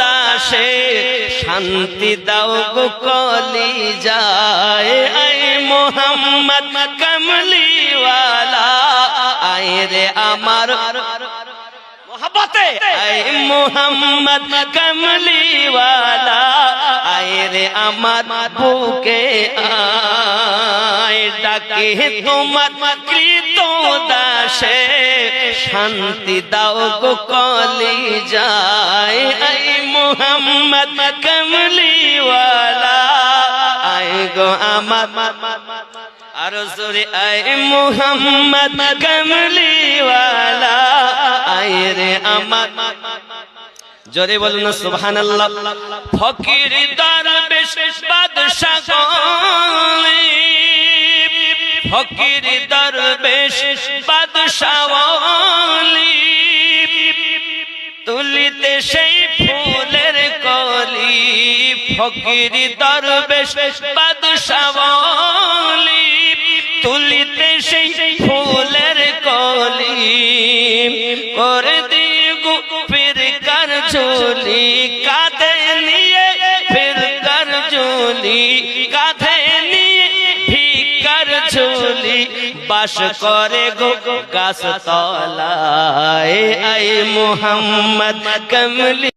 দাসে শান্তি দাও গো কলি যায় আই মোহাম্মদ কমলিওয়ালা, আয় রে আমার মোহাম্মতে আই মোহাম্মদ কমলিওয়ালা, আয় রে আমার বুকে আয়। ডাকে তোমার কৃত দাসে শান্তি দাও গো কলি যায় আই মোহাম্মদ কমলিওয়ালা। আই গো আমার। আরও জোরে আয় মোহাম্মদ কমলিওয়ালা। আয় রে আমার। জোরে বলুন না, সুবহানাল্লাহ। ফকির দরবেশ বাদশা গলি ফকির দরবেশ বাদশা ওলি তুলিতে সেই ফুলের কলি। ফকির দরবেশ বাদশা ওলি তুলিতে সেই ফুলের কলি। করে দিগু ফির কার ঝোলি, কাঁধে নিয়ে ফির কার ঝোলি। ঝোলি বাস করে গো গাছ তলায় আই মোহাম্মদ কমলি।